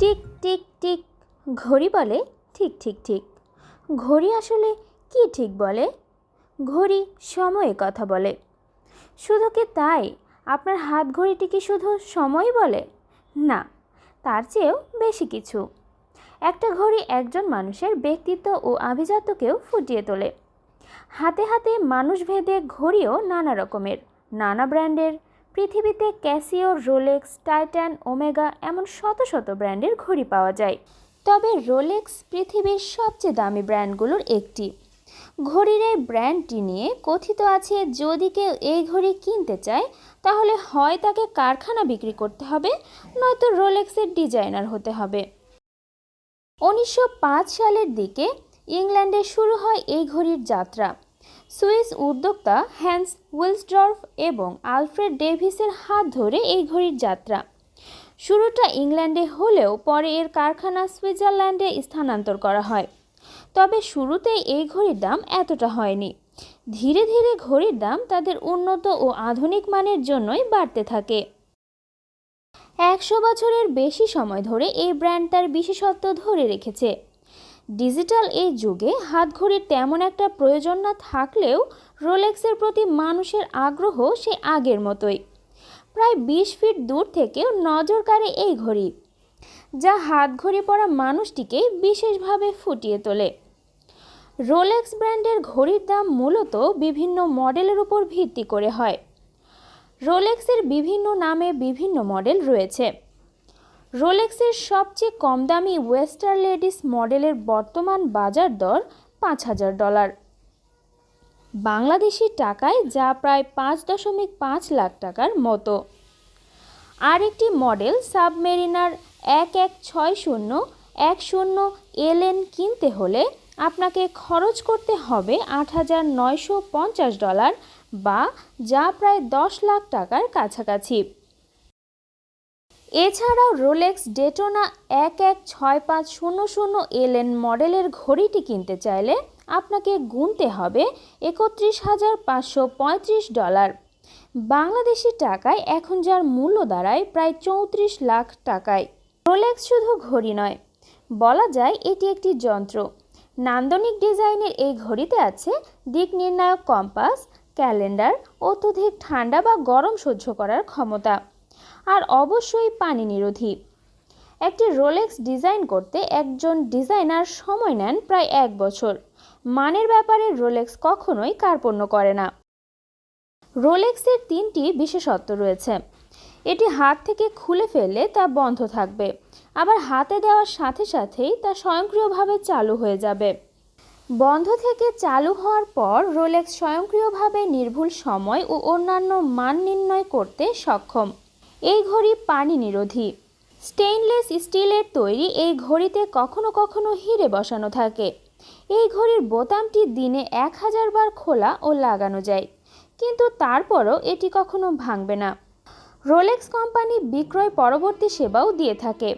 Tick tick tick. ঘড়ি বলে ঠিক ঠিক ঠিক। ঘড়ি আসলে কি ঠিক বলে? ঘড়ি সময়ে কথা বলে। শুধু কি তাই? আপনার হাত ঘড়িটি কি শুধু সময় বলে? না, তার চেয়েও বেশি কিছু। একটা ঘড়ি একজন মানুষের ব্যক্তিত্ব ও আভিজাত্যকেও ফুটিয়ে তোলে। হাতে হাতে মানুষভেদে ঘড়িও নানা রকমের, নানা ব্র্যান্ডের পৃথিবীতে ক্যাসিও, রোলেক্স, টাইটান, ওমেগা এমন শত শত ব্র্যান্ডের ঘড়ি পাওয়া যায়। তবে রোলেক্স পৃথিবীর সবচেয়ে দামি ব্র্যান্ডগুলোর একটি। ঘড়ির এই ব্র্যান্ডটি নিয়ে কথিত আছে, যদি কেউ এই ঘড়ি কিনতে চায়, তাহলে হয় তাকে কারখানা বিক্রি করতে হবে, নয়তো রোলেক্সের ডিজাইনার হতে হবে। উনিশশো পাঁচ সালের দিকে ইংল্যান্ডে শুরু হয় এই ঘড়ির যাত্রা। সুইস উদ্যোক্তা হ্যান্স উইলসডর্ফ এবং আলফ্রেড ডেভিসের হাত ধরে এই ঘড়ির যাত্রা। শুরুটা ইংল্যান্ডে হলেও পরে এর কারখানা সুইজারল্যান্ডে স্থানান্তর করা হয়। তবে শুরুতেই এই ঘড়ির দাম এতটা হয়নি। ধীরে ধীরে ঘড়ির দাম তাদের উন্নত ও আধুনিক মানের জন্যই বাড়তে থাকে। একশো বছরের বেশি সময় ধরে এই ব্র্যান্ড তার বিশেষত্ব ধরে রেখেছে। ডিজিটাল এই যুগে হাতঘড়ির তেমন একটা প্রয়োজন না থাকলেও রোলেক্সের প্রতি মানুষের আগ্রহ সে আগের মতোই। প্রায় বিশ ফিট দূর থেকেও নজর কাড়ে এই ঘড়ি, যা হাতঘড়ি পরা মানুষটিকে বিশেষভাবে ফুটিয়ে তোলে। রোলেক্স ব্র্যান্ডের ঘড়ির দাম মূলত বিভিন্ন মডেলের উপর ভিত্তি করে হয়। রোলেক্সের বিভিন্ন নামে বিভিন্ন মডেল রয়েছে। রোলেক্সের সবচেয়ে কম দামি ওয়েস্টার লেডিস মডেলের বর্তমান বাজার দর পাঁচ হাজার ডলার। বাংলাদেশি টাকায় যা প্রায় পাঁচ দশমিক পাঁচ লাখ টাকার মতো। আরেকটি মডেল সাবমেরিনার এক এক ছয় শূন্য এক শূন্য এলএন কিনতে হলে আপনাকে খরচ করতে হবে আট হাজার নয়শো পঞ্চাশ ডলার বা যা প্রায় দশ লাখ টাকার কাছাকাছি। এছাড়াও রোলেক্স ডেটোনা এক এক ছয় পাঁচ শূন্য শূন্য এলএন মডেলের ঘড়িটি কিনতে চাইলে আপনাকে গুনতে হবে একত্রিশ হাজার পাঁচশো পঁয়ত্রিশ ডলার। বাংলাদেশি টাকায় এখন যার মূল্য দাঁড়ায় প্রায় চৌত্রিশ লাখ টাকায়। রোলেক্স শুধু ঘড়ি নয়, বলা যায় এটি একটি যন্ত্র। নান্দনিক ডিজাইনের এই ঘড়িতে আছে দিক নির্ণায়ক কম্পাস, ক্যালেন্ডার, অত্যধিক ঠান্ডা বা গরম সহ্য করার ক্ষমতা। আর অবশ্যই পানি নিরোধী। একটি রোলেক্স ডিজাইন করতে একজন ডিজাইনার সময় নেন প্রায় এক বছর। মানের ব্যাপারে রোলেক্স কখনোই কার্পণ্য করে না। রোলেক্সের তিনটি বিশেষত্ব রয়েছে। এটি হাত থেকে খুলে ফেললে তা বন্ধ থাকবে, আবার হাতে দেওয়ার সাথে সাথেই তা স্বয়ংক্রিয়ভাবে চালু হয়ে যাবে। বন্ধ থেকে চালু হওয়ার পর রোলেক্স স্বয়ংক্রিয়ভাবে নির্ভুল সময় ও অন্যান্য মান নির্ণয় করতে সক্ষম। এই ঘড়ি পানি নিরোধী। স্টেইনলেস স্টিলের তৈরি এই ঘড়িতে কখনো কখনো হিরে বসানো থাকে। এই ঘড়ির বোতামটি দিনে এক হাজার বার খোলা ও লাগানো যায়, কিন্তু তারপরও এটি কখনো ভাঙবে না। রোলেক্স কোম্পানি বিক্রয় পরবর্তী সেবাও দিয়ে থাকে।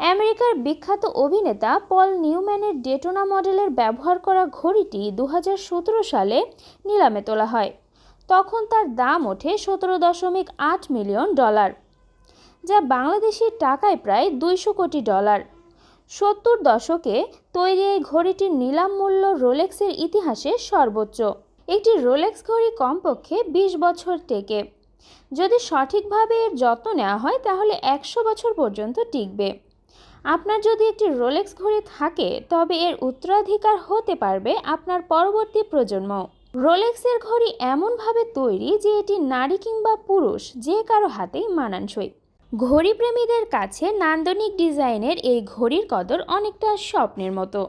আমেরিকার বিখ্যাত অভিনেতা পল নিউম্যানের ডেটোনা মডেলের ব্যবহার করা ঘড়িটি দু হাজার সতেরো সালে নিলামে তোলা হয়। তখন তার দাম ওঠে সতেরো দশমিক আট মিলিয়ন ডলার, যা বাংলাদেশি টাকায় প্রায় দুইশো কোটি ডলার। সত্তর দশকে তৈরি এই ঘড়িটির নিলাম মূল্য রোলেক্সের ইতিহাসে সর্বোচ্চ। একটি রোলেক্স ঘড়ি কমপক্ষে বিশ বছর টেকে। যদি সঠিকভাবে এর যত্ন নেওয়া হয়, তাহলে একশো বছর পর্যন্ত টিকবে। আপনার যদি একটি রোলেক্স ঘড়ি থাকে, তবে এর উত্তরাধিকার হতে পারবে আপনার পরবর্তী প্রজন্ম। রোলেক্সের ঘড়ি এমনভাবে তৈরি যে এটি নারী কিংবা পুরুষ যে কারও হাতেই মানানসই। ঘড়িপ্রেমীদের কাছে নান্দনিক ডিজাইনের এই ঘড়ির কদর অনেকটা স্বপ্নের মতো।